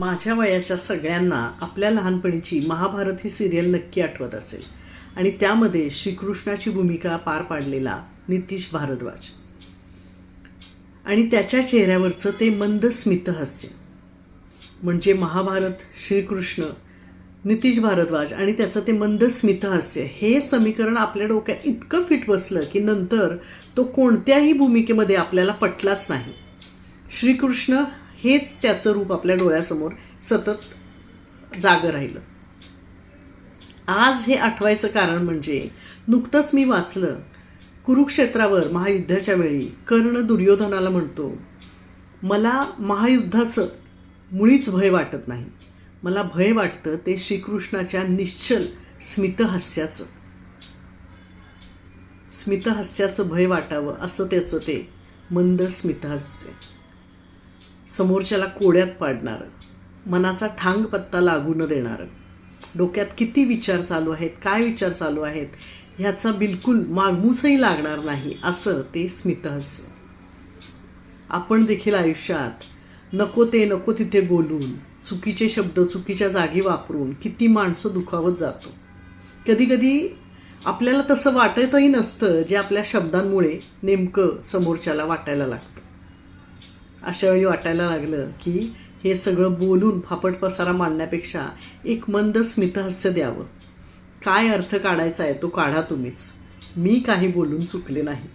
माझ्या वयाच्या सगळ्यांना आपल्या लहानपणीची महाभारत ही सिरियल नक्की आठवत असेल. आणि त्यामध्ये श्रीकृष्णाची भूमिका पार पाडलेला नितीश भारद्वाज. आणि त्याच्या चेहऱ्यावरचं ते मंद स्मितहास्य म्हणजे महाभारत श्रीकृष्ण नितीश भारद्वाज आणि त्याचं ते मंद स्मितहास्य हे समीकरण आपल्या डोक्यात इतकं फिट बसलं की नंतर तो कोणत्याही भूमिकेमध्ये आपल्याला पटलाच नाही. श्रीकृष्ण हेच त्याचं रूप आपल्या डोळ्यासमोर सतत जागं राहिलं. आज हे आठवायचं कारण म्हणजे नुकतंच मी वाचलं कुरुक्षेत्रावर महायुद्धाच्या वेळी कर्ण दुर्योधनाला म्हणतो मला महायुद्धाचं मुळीच भय वाटत नाही. मला भय वाटतं ते श्रीकृष्णाच्या निश्चल स्मितहास्याचं. स्मितहास्याचं भय वाटावं असं त्याचं ते मंद स्मितहास्य. समोरच्याला कोड्यात पाडणारं मनाचा ठांग पत्ता लागू न देणारं. डोक्यात किती विचार चालू आहेत काय विचार चालू आहेत ह्याचा बिलकुल मागमूसही लागणार नाही असं ते स्मितहस्य आपण देखील आयुष्यात नको ते नको तिथे बोलून चुकीचे शब्द चुकीच्या जागी वापरून किती माणसं दुखावत जातो. कधीकधी आपल्याला तसं वाटतही नसतं जे आपल्या शब्दांमुळे नेमकं समोरच्याला वाटायला लागतं. अशा वेळी वाटायला लागलं की हे सगळं बोलून फापट पसारा मांडण्यापेक्षा एक मंद स्मितहास्य द्यावं. काय अर्थ काढायचा आहे तो काढा तुम्हीच. मी काही बोलून चुकले नाही.